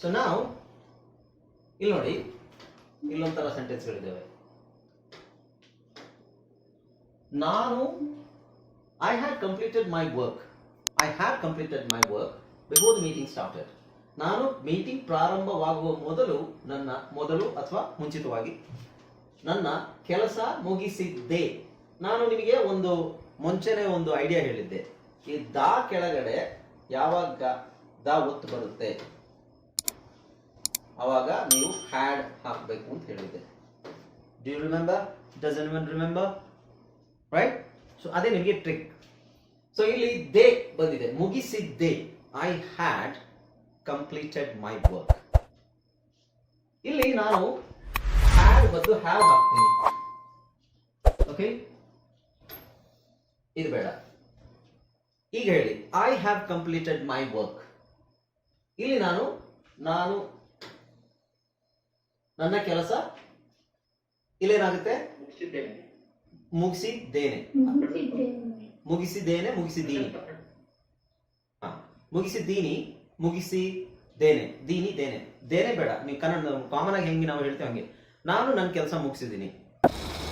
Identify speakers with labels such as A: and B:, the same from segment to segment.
A: So ನಾವು ಇಲ್ಲಿ ನೋಡಿ ಇಲ್ಲೊಂಥರ ಸೆಂಟೆನ್ಸ್ಗಳಿದ್ದಾವೆ ನಾನು I had completed my work I had completed my work before the meeting started ನಾನು ಮೀಟಿಂಗ್ ಪ್ರಾರಂಭವಾಗುವ ಮೊದಲು ನನ್ನ ಮೊದಲು ಅಥವಾ ಮುಂಚಿತವಾಗಿ ನನ್ನ ಕೆಲಸ ಮುಗಿಸಿದ್ದೆ. ನಾನು ನಿಮಗೆ ಒಂದು ಮುಂಚೆನೆ ಒಂದು ಐಡಿಯಾ ಹೇಳಿದ್ದೆ. ಈ ದಾ ಕೆಳಗಡೆ ಯಾವಾಗ ದಾ ಒತ್ತು ಬರುತ್ತೆ? ಅವಾಗ ನೀವು ಹ್ಯಾಡ್ ಹಾಕಬೇಕು ಅಂತ ಹೇಳಿದ್ದೆ. ಡು ಯು ರಿಮೆಂಬರ್ ಡಸ್ ಎನ್ ರಿಮೆಂಬರ್ ರೈಟ್ ಸೊ ಅದೇ ನಿಮಗೆ ಟ್ರಿಕ್ ಸೊ ಇಲ್ಲಿ ದೇ ಬಂದಿದೆ. ಮುಗಿಸಿದ್ದೆ. I had completed my work ಇಲ್ಲಿ ನಾನು ಹ್ಯಾಡ್ ಬದಲು ಹ್ಯಾವ್ ಹಾಕ್ತೀನಿ. ಓಕೆ ಇದು ಬೇಡ. ಈಗ ಹೇಳಿ. I have completed my work ಇಲ್ಲಿ ನಾನು ನಾನು ನನ್ನ ಕೆಲಸ ಇಲ್ಲೇನಾಗುತ್ತೆ?
B: ಮುಗಿಸಿದ್ದೇನೆ.
A: ಮುಗಿಸಿದ್ದೇನೆ. ಮುಗಿಸಿದ್ದೇನೆ. ಮುಗಿಸಿದ್ದೀನಿ ಮುಗಿಸಿದ್ದೇನೆ. ದೀನಿ ದೇನೆ. ದೇನೆ ಬೇಡ. ನೀವು ಕನ್ನಡ ಕಾಮನ್ ಆಗಿ ಹೆಂಗೆ ನಾವು ಹೇಳ್ತೇವೆ ಹಂಗೆ. ನಾನು ನನ್ನ ಕೆಲಸ ಮುಗಿಸಿದ್ದೀನಿ.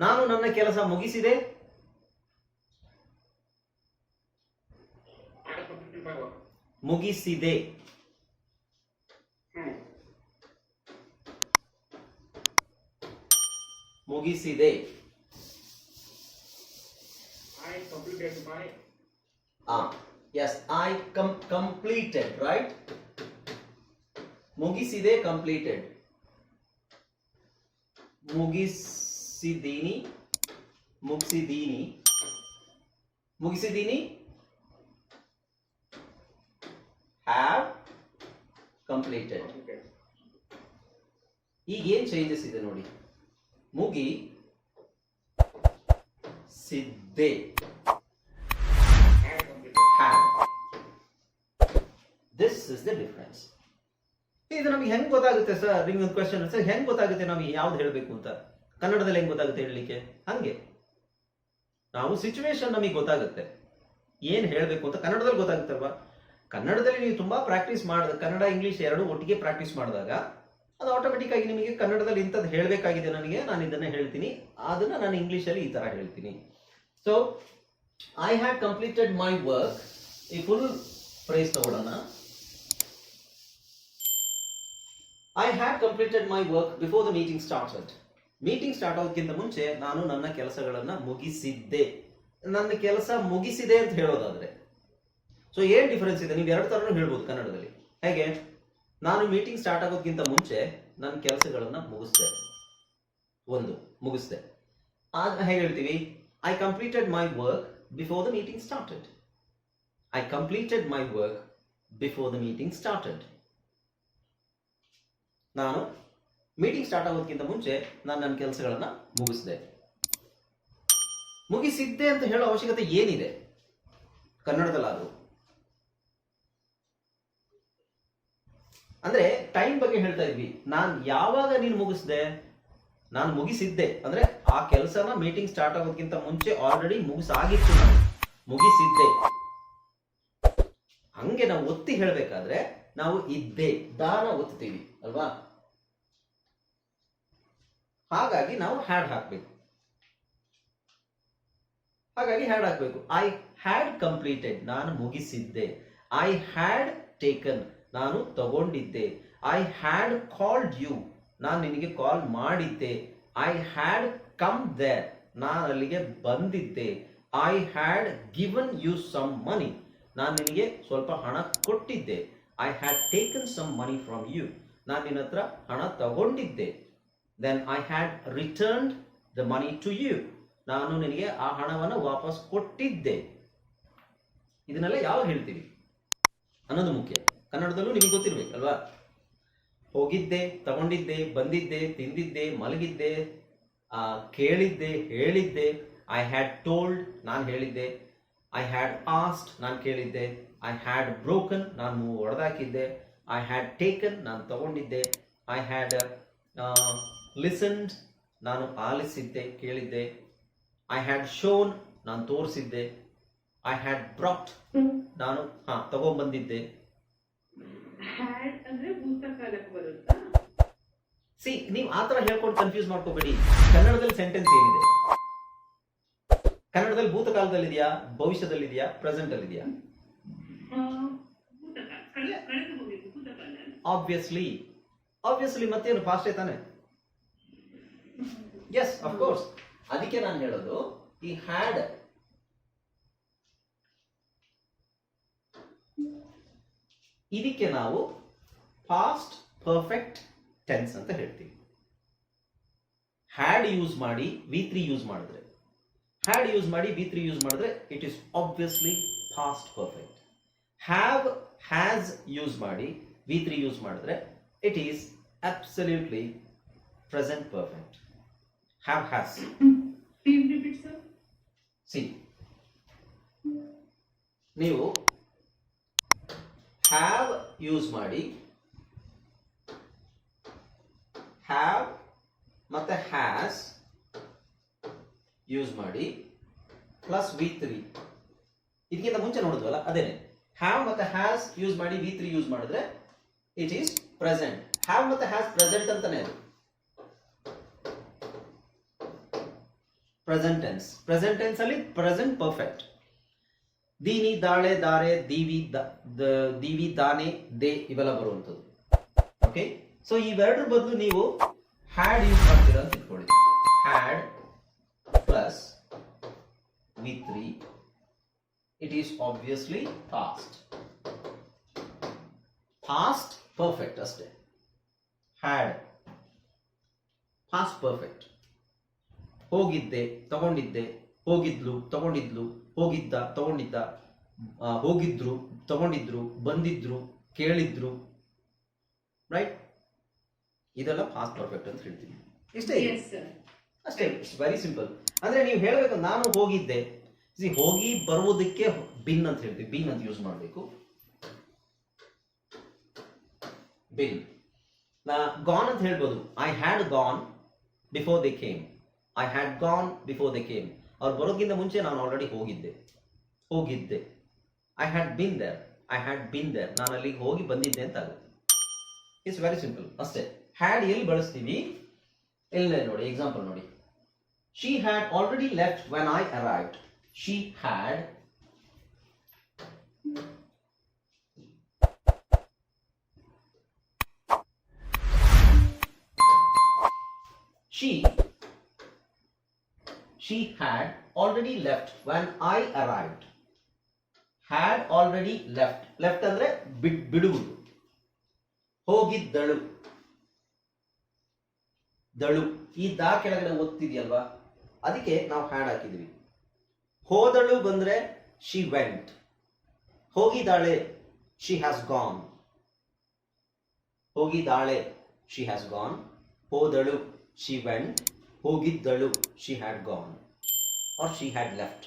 A: ನಾನು ನನ್ನ ಕೆಲಸ ಮುಗಿಸಿದೆ. ಮುಗಿಸಿದೆ. ಮುಗಿಸಿದೆ yes I com completed right ಮುಗಿಸಿದೆ completed ಮುಗಿಸಿದ್ದೀನಿ. ಮುಗಿಸಿದ್ದೀನಿ. ಮುಗಿಸಿದ್ದೀನಿ. Have completed. ಈಗ ಏನ್ ಚೇಂಜಸ್ ಇದೆ ನೋಡಿ. ಮುಗಿ ಸಿದ್ದೆ ದಿಸ್ ಇಸ್ ದ ಡಿಫ್ರೆನ್ಸ್. ಇದು ನಮಗೆ ಹೆಂಗ್ ಗೊತ್ತಾಗುತ್ತೆ ಸರ್ ನಿಮ್ಗೆ ಒಂದು ಕ್ವಶನ್ ಸರ್ ಹೆಂಗ್ ಗೊತ್ತಾಗುತ್ತೆ ನಾವು ಯಾವ್ದು ಹೇಳಬೇಕು ಅಂತ? ಕನ್ನಡದಲ್ಲಿ ಹೆಂಗ್ ಗೊತ್ತಾಗುತ್ತೆ ಹೇಳಲಿಕ್ಕೆ? ಹಂಗೆ. ನಾವು ಸಿಚುವೇಶನ್ ನಮಗೆ ಗೊತ್ತಾಗುತ್ತೆ. ಏನ್ ಹೇಳಬೇಕು ಅಂತ ಕನ್ನಡದಲ್ಲಿ ಗೊತ್ತಾಗುತ್ತಲ್ವಾ? ಕನ್ನಡದಲ್ಲಿ ನೀವು ತುಂಬಾ ಪ್ರಾಕ್ಟೀಸ್ ಮಾಡಿದ ಕನ್ನಡ ಇಂಗ್ಲಿಷ್ ಎರಡು ಒಟ್ಟಿಗೆ ಪ್ರಾಕ್ಟೀಸ್ ಮಾಡಿದಾಗ ಅದು ಆಟೋಮೆಟಿಕ್ ಆಗಿ ನಿಮಗೆ ಕನ್ನಡದಲ್ಲಿ ಇಂಥದ್ದು ಹೇಳಬೇಕಾಗಿದೆ ನನಗೆ, ನಾನು ಇದನ್ನ ಹೇಳ್ತೀನಿ. ಅದನ್ನ ನಾನು ಇಂಗ್ಲಿಷಲ್ಲಿ ಈ ತರ ಹೇಳ್ತೀನಿ. So I have completed my work ಈ ಫುಲ್ ಪ್ರೈಸ್ ತಗೊಳ್ಳೋಣ I have completed my work before the meeting started meeting start ಆಗೋದಕ್ಕಿಂತ ಮುಂಚೆ ನಾನು ನನ್ನ ಕೆಲಸಗಳನ್ನು ಮುಗಿಸಿದ್ದೆ. ನನ್ನ ಕೆಲಸ ಮುಗಿಸಿದೆ ಅಂತ ಹೇಳೋದಾದ್ರೆ. ಸೊ ಏನ್ ಡಿಫರೆನ್ಸ್ ಇದೆ? ನೀವು ಎರಡು ತರನು ಹೇಳ್ಬೋದು ಕನ್ನಡದಲ್ಲಿ. ಹೇಗೆ? ನಾನು ಮೀಟಿಂಗ್ ಸ್ಟಾರ್ಟ್ ಆಗೋದಕ್ಕಿಂತ ಮುಂಚೆ ನನ್ನ ಕೆಲಸಗಳನ್ನು ಮುಗಿಸ್ದೆ. ಒಂದು, ಮುಗಿಸ್ದೆ. ಆಗ ಹೇಗೆ ಹೇಳ್ತೀವಿ? I completed my work before the meeting started I completed my work before the meeting started ನಾನು ಮೀಟಿಂಗ್ ಸ್ಟಾರ್ಟ್ ಆಗೋದಕ್ಕಿಂತ ಮುಂಚೆ ನಾನು ನನ್ನ ಕೆಲಸಗಳನ್ನ ಮುಗಿಸಿದೆ. ಮುಗಿಸಿದ್ದೆ ಅಂತ ಹೇಳೋ ಅವಶ್ಯಕತೆ ಏನಿದೆ? ಕನ್ನಡದಲ್ಲಾದರೂ ಅಂದ್ರೆ ಟೈಮ್ ಬಗ್ಗೆ ಹೇಳ್ತಾ ಇದ್ವಿ. ನಾನು ಯಾವಾಗ ನೀನು ಮುಗಿಸ್ದೆ? ನಾನು ಮುಗಿಸಿದ್ದೆ. ಅಂದ್ರೆ ಆ ಕೆಲಸನ ಮೀಟಿಂಗ್ ಸ್ಟಾರ್ಟ್ ಆಗೋದಕ್ಕಿಂತ ಮುಂಚೆ ಆಲ್ರೆಡಿ ಮುಗಿಸಾಗಿತ್ತು ನಾನು. ಮುಗಿಸಿದ್ದೆ. ಹಂಗೆ ನಾವು ಒತ್ತಿ ಹೇಳಬೇಕಾದ್ರೆ ನಾವು ಇದ್ದೆ. ದಾನ ಒತ್ತೀವಿ. ಅಲ್ವಾ? ಹಾಗಾಗಿ ನಾವು ಹ್ಯಾಡ್ ಹಾಕಬೇಕು. ಹಾಗಾಗಿ ಹ್ಯಾಡ್ ಹಾಕಬೇಕು. ಐ ಹ್ಯಾಡ್ ಕಂಪ್ಲೀಟೆಡ್ ನಾನು ಮುಗಿಸಿದ್ದೆ. ಐ ಹ್ಯಾಡ್ ಟೇಕನ್ ನಾನು ತಗೊಂಡಿದ್ದೆ. ಐ ಹ್ಯಾಡ್ ಕಾಲ್ಡ್ ಯು ನಾನು ನಿನಗೆ ಕಾಲ್ ಮಾಡಿದ್ದೆ. ಐ ಹ್ಯಾಡ್ ಕಮ್ ದೇರ್ ನಾನು ಅಲ್ಲಿಗೆ ಬಂದಿದ್ದೆ. I had given you some money ನಾನು ನಿನಗೆ ಸ್ವಲ್ಪ ಹಣ ಕೊಟ್ಟಿದ್ದೆ. I had taken some money from you ನಾನು ನಿನ್ನ ಹಣ ತಗೊಂಡಿದ್ದೆ. Then I had returned the money to you ನಾನು ನಿನಗೆ ಆ ಹಣವನ್ನು ವಾಪಸ್ ಕೊಟ್ಟಿದ್ದೆ. ಇದನ್ನೆಲ್ಲ ಯಾವಾಗ ಹೇಳ್ತೀವಿ ಅನ್ನೋದು ಮುಖ್ಯ. ಕನ್ನಡದಲ್ಲೂ ನಿಮ್ಗೆ ಗೊತ್ತಿರ್ಬೇಕಲ್ವಾ? ಹೋಗಿದ್ದೆ, ತಗೊಂಡಿದ್ದೆ, ಬಂದಿದ್ದೆ, ತಿಂದಿದ್ದೆ, ಮಲಗಿದ್ದೆ ಕೇಳಿದ್ದೆ, ಹೇಳಿದ್ದೆ. ಐ ಹ್ಯಾಡ್ ಟೋಲ್ಡ್ ನಾನು ಹೇಳಿದ್ದೆ. ಐ ಹ್ಯಾಡ್ ಆಸ್ಟ್ ನಾನು ಕೇಳಿದ್ದೆ. ಐ ಹ್ಯಾಡ್ ಬ್ರೋಕನ್ ನಾನು ಹೊಡೆದಾಕಿದ್ದೆ ಐ ಹ್ಯಾಡ್ ಟೇಕನ್ ನಾನು ತಗೊಂಡಿದ್ದೆ. ಐ ಹ್ಯಾಡ್ ಲಿಸನ್ಡ್ ನಾನು ಆಲಿಸಿದ್ದೆ ಕೇಳಿದ್ದೆ. ಐ ಹ್ಯಾಡ್ ಶೋನ್ ನಾನು ತೋರಿಸಿದ್ದೆ. ಐ ಹ್ಯಾಡ್ ಬ್ರಾಟ್ ನಾನು ಹಾ
C: ತಗೊಂಡ್ಬಂದಿದ್ದೆ.
A: ಸಿ ನೀವು ಆತರ ಥರ ಹೇಳ್ಕೊಂಡು ಕನ್ಫ್ಯೂಸ್ ಮಾಡ್ಕೋಬೇಡಿ. ಕನ್ನಡದಲ್ಲಿ ಸೆಂಟೆನ್ಸ್ ಏನಿದೆ? ಕನ್ನಡದಲ್ಲಿ ಭೂತಕಾಲದಲ್ಲಿದೆಯಾ ಭವಿಷ್ಯದಲ್ಲಿದೆಯಾ ಪ್ರೆಸೆಂಟ್ ಅಲ್ಲಿದೆಯಾ
C: ಪ್ರೆಸೆಂಟ್ ಭೂತಕಾಲ ಇದೆಯಾ ಕಳೆದು ಭೂತಕಾಲ
A: ಆಬ್ವಿಯಸ್ಲಿ ಆಬ್ವಿಯಸ್ಲಿ ಮತ್ತೇನು ಫಾಸ್ಟೇ ತಾನೆ ಎಸ್ ಅಫ್ಕೋರ್ಸ್ ಅದಕ್ಕೆ ನಾನು ಹೇಳೋದು ಈ ಹ್ಯಾಡ್ ಇದಕ್ಕೆ ನಾವು ಫಾಸ್ಟ್ ಪರ್ಫೆಕ್ಟ್ ಟೆನ್ಸ್ ಅಂತ ಹೇಳ್ತೀವಿ. ಹ್ಯಾಡ್ ಯೂಸ್ ಮಾಡಿ ವಿ ತ್ರೀ ಯೂಸ್ ಮಾಡಿದ್ರೆ. ಹ್ಯಾಡ್ ಯೂಸ್ ಮಾಡಿ ವಿ ತ್ರೀ ಯೂಸ್ ಮಾಡಿದ್ರೆ it is obviously past perfect have has use ಮಾಡಿ ವಿ ತ್ರೀ ಯೂಸ್ ಮಾಡಿದ್ರೆ it is absolutely present perfect have has.
C: Please repeat, sir.
A: See ನೀವು have use ಮಾಡಿ have ಮತ್ತೆ has use ಮಾಡಿ plus V three ಇದಕ್ಕಿಂತ ಮುಂಚೆ ನೋಡಿದ್ವಲ್ಲ ಅದೇನೆ. ಹ್ಯಾವ್ ಮತ್ತೆ ಹ್ಯಾಸ್ ಯೂಸ್ ಮಾಡಿ ವಿ ತ್ರೀ ಯೂಸ್ ಮಾಡಿದ್ರೆ ಇಟ್ ಈಸ್ ಪ್ರೆಸೆಂಟ್ ಹ್ಯಾವ್ ಮತ್ತೆ ಹ್ಯಾಸ್ ಪ್ರೆಸೆಂಟ್ ಅಂತಾನೆ ಅದು. ಪ್ರೆಸೆಂಟ್ ಟೆನ್ಸ್ ಪ್ರೆಸೆಂಟ್ ಟೆನ್ಸ್ ಅಲ್ಲಿ ಪ್ರೆಸೆಂಟ್ ಪರ್ಫೆಕ್ಟ್ ದೀನಿ ದಾಳೆ ದಾರೆ, ದೀವಿ ದ- ದ- ದೀವಿ ದಾನೆ, ದೇ ಇವೆಲ್ಲ ಬರುವಂಥದ್ದು. ಓಕೆ ಸೊ ಇವೆರಡರ ಬದಲು ನೀವು ಹ್ಯಾಡ್ ಯೂಸ್ ಮಾಡ್ತೀರಾ ಅಂತ ಇಟ್ಕೊಳ್ಳಿ had plus V three it is obviously past past perfect ಅಷ್ಟೇ. ಹ್ಯಾಡ್ ಫಾಸ್ಟ್ ಪರ್ಫೆಕ್ಟ್ ಹೋಗಿದ್ದೆ ತಗೊಂಡಿದ್ದೆ ಹೋಗಿದ್ಲು ತಗೊಂಡಿದ್ಲು ಹೋಗಿದ್ದ ತಗೊಂಡಿದ್ದ. ಹೋಗಿದ್ರು ತಗೊಂಡಿದ್ರು ಬಂದಿದ್ರು ಕೇಳಿದ್ರು. ರೈಟ್ ಇದೆಲ್ಲ ಫಾಸ್ಟ್ ಪರ್ಫೆಕ್ಟ್ ಅಂತ ಹೇಳ್ತೀನಿ. ಇಷ್ಟೇ ಅಷ್ಟೇ ವೆರಿ ಸಿಂಪಲ್ ಅಂದ್ರೆ ನೀವು ಹೇಳಬೇಕು ನಾನು ಹೋಗಿದ್ದೆ. ಹೋಗಿ ಬರುವುದಕ್ಕೆ ಬಿನ್ ಅಂತ ಹೇಳ್ತೀವಿ. ಬಿನ್ ಅಂತ ಯೂಸ್ ಮಾಡಬೇಕು. ಬಿನ್ ನಾ ಗಾನ್ ಅಂತ ಹೇಳ್ಬೋದು. I had gone before they came I had gone before they came ಅವ್ರು ಬರೋಕ್ಕಿಂತ ಮುಂಚೆ ನಾನು ಆಲ್ರೆಡಿ ಹೋಗಿದ್ದೆ ಹೋಗಿದ್ದೆ I had been there I had been there ನಾನು ಅಲ್ಲಿಗೆ ಹೋಗಿ ಬಂದಿದ್ದೆ ಅಂತ ಆಗುತ್ತೆ ಇಟ್ಸ್ ವೆರಿ ಸಿಂಪಲ್ ಅಷ್ಟೇ ಹ್ಯಾಡ್ ಎಲ್ಲಿ ಬಳಸ್ತೀವಿ ಇಲ್ಲೇ ನೋಡಿ ಎಕ್ಸಾಂಪಲ್ ನೋಡಿ she had already left when I arrived she had she she had already left when I arrived. Had already left. Left ಅಂದ್ರೆ ಬಿಡ್ ಬಿಡುವುದು ಹೋಗಿದ್ದಳು. ದಳು. ಈ ದಾ ಕೆಳಗಡೆ ಓದ್ತಿದೆಯಲ್ವಾ? ಅದಕ್ಕೆ ನಾವು ಹ್ಯಾಡ್ ಹಾಕಿದ್ವಿ. ಹೋದಳು ಬಂದ್ರೆ ಶಿ ವೆಂಟ್ ಹೋಗಿದ್ದಾಳೆ ಶಿ ಹ್ಯಾಸ್ ಗಾನ್ ಹೋಗಿದ್ದಾಳೆ ಶಿ ಹ್ಯಾಸ್ ಗಾನ್ ಹೋದಳು she went ಹೋಗಿದ್ದಳು. She had gone or she had left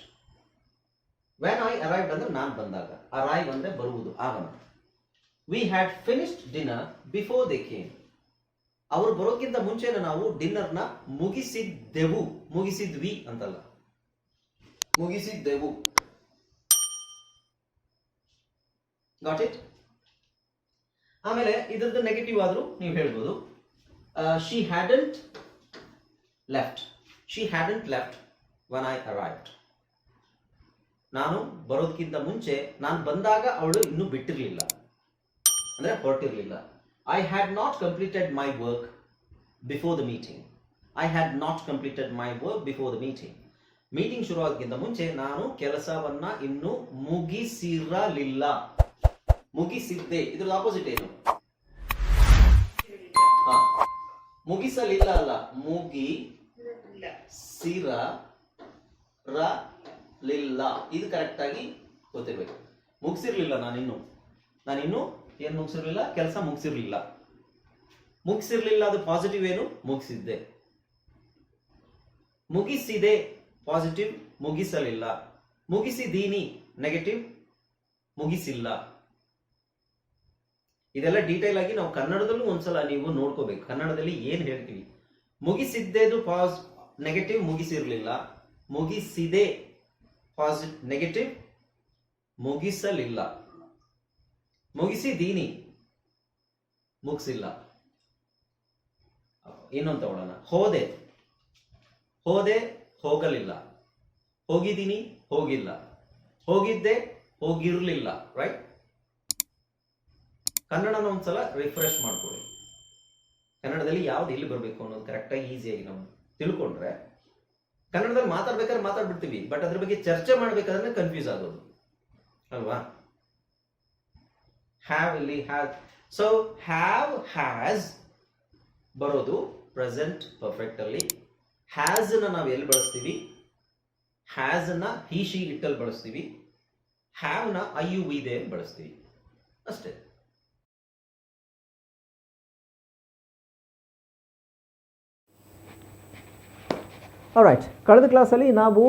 A: when I arrive ಅಂದ್ರೆ ನಾನು ಬಂದಾಗ. ಅರೈವ್ ಅಂದ್ರೆ ಬರುವುದು ಆಗಮನ we had finished dinner before they came ಅವರು ಬರೋಕ್ಕಿಂತ ಮುಂಚೆನ ನಾವು ಡಿನ್ನರ್ನ ಮುಗಿಸಿದ್ದೆವು. ಮುಗಿಸಿದ್ವಿ ಅಂತಲ್ಲ. ಮುಗಿಸಿದ್ದೆವು. ಗಾಟ್ ಇಟ್ ಆಮೇಲೆ ಇದರದ್ದು ನೆಗೆಟಿವ್ ಆದರೂ ನೀವು ಹೇಳ್ಬೋದು. She hadn't left she hadn't left when I arrived ನಾನು ಬರೋದಕ್ಕಿಂತ ಮುಂಚೆ ನಾನು ಬಂದಾಗ ಅವಳು ಇನ್ನೂ ಬಿಟ್ಟಿರಲಿಲ್ಲ. ಅಂದರೆ ಹೊರಟಿರಲಿಲ್ಲ. I had not completed my work before the meeting I had not completed my work before the meeting meeting ಶುರುವಾಗಕ್ಕಿಂತ ಮುಂಚೆ ನಾನು ಕೆಲಸವನ್ನು ಇನ್ನೂ ಮುಗಿಸಿರಲಿಲ್ಲ. ಮುಗಿಸಿದ್ದೆ. ಇದ್ರ ಆಪೋಸಿಟ್ ಏನು? ಮುಗಿಸಲಿಲ್ಲ ಅಲ್ಲ. ಮುಗಿ ಸಿರ, ರ, ಲಿಲ್ಲ. ಇದು ಕರೆಕ್ಟ್ ಆಗಿ ಗೊತ್ತಿರ್ಬೇಕು. ಮುಗಿಸಿರ್ಲಿಲ್ಲ ನಾನಿನ್ನು. ನಾನಿನ್ನು ಏನು ಮುಗಿಸಿರ್ಲಿಲ್ಲ? ಕೆಲಸ ಮುಗಿಸಿರ್ಲಿಲ್ಲ. ಮುಗಿಸಿರ್ಲಿಲ್ಲ ಅದು ಪಾಸಿಟಿವ್ ಏನು? ಮುಗಿಸಿದ್ದೆ. ಮುಗಿಸಿದೆ ಪಾಸಿಟಿವ್ ಮುಗಿಸಲಿಲ್ಲ. ಮುಗಿಸಿದೀನಿ ನೆಗೆಟಿವ್ ಮುಗಿಸಿಲ್ಲ. ಇದೆಲ್ಲ ಡೀಟೇಲ್ ಆಗಿ ನಾವು ಕನ್ನಡದಲ್ಲೂ ಒಂದ್ಸಲ ನೀವು ನೋಡ್ಕೋಬೇಕು. ಕನ್ನಡದಲ್ಲಿ ಏನು ಹೇಳ್ತೀವಿ? ಮುಗಿಸಿದ್ದೇದು ಪಾಸ್ ನೆಗೆಟಿವ್ ಮುಗಿಸಿರ್ಲಿಲ್ಲ. ಮುಗಿಸಿದೆ ಪಾಸಿಟಿವ್ ನೆಗೆಟಿವ್ ಮುಗಿಸಲಿಲ್ಲ. ಮುಗಿಸಿದೀನಿ. ಮುಗಿಸಿಲ್ಲ. ಇನ್ನೊಂದು ತಗೊಳ್ಳೋಣ ಹೋದೆ. ಹೋದೆ, ಹೋಗಲಿಲ್ಲ. ಹೋಗಿದ್ದೀನಿ ಹೋಗಿಲ್ಲ. ಹೋಗಿದ್ದೆ, ಹೋಗಿರಲಿಲ್ಲ ರೈಟ್ ಕನ್ನಡನ ಒಂದ್ಸಲ ರಿಫ್ರೆಶ್ ಮಾಡ್ಕೊಳ್ಳಿ. ಕನ್ನಡದಲ್ಲಿ ಯಾವ್ದು ಎಲ್ಲಿ ಬರಬೇಕು ಅನ್ನೋದು ಕರೆಕ್ಟಾಗಿ ಈಸಿಯಾಗಿ ನಾವು ತಿಳ್ಕೊಂಡ್ರೆ ಕನ್ನಡದಲ್ಲಿ ಮಾತಾಡ್ಬೇಕಾದ್ರೆ ಮಾತಾಡ್ಬಿಡ್ತೀವಿ ಬಟ್ ಅದ್ರ ಬಗ್ಗೆ ಚರ್ಚೆ ಮಾಡ್ಬೇಕಾದ್ರೆ ಕನ್ಫ್ಯೂಸ್ ಆಗೋದು. ಅಲ್ವಾ? ಹ್ಯಾವ್ ಇಲ್ಲಿ ಹ್ಯಾವ್ ಸೊ ಹ್ಯಾವ್ ಹ್ಯಾಸ್ ಬರೋದು ಪ್ರೆಸೆಂಟ್ ಪರ್ಫೆಕ್ಟ್ ಅಲ್ಲಿ. ಹ್ಯಾಸ್ ನಾವು ಎಲ್ಲಿ ಬಳಸ್ತೀವಿ? ಹ್ಯಾಸ್ನ ಹಿ ಶಿ ಇಟ್ಟಲ್ಲಿ ಬಳಸ್ತೀವಿ. ಹ್ಯಾವ್ನ ಐ ಯು ವಿ ದೇ ಬಳಸ್ತೀವಿ. ಅಷ್ಟೇ.
D: ರೈಟ್ ಕಳೆದ ಕ್ಲಾಸಲ್ಲಿ ನಾವು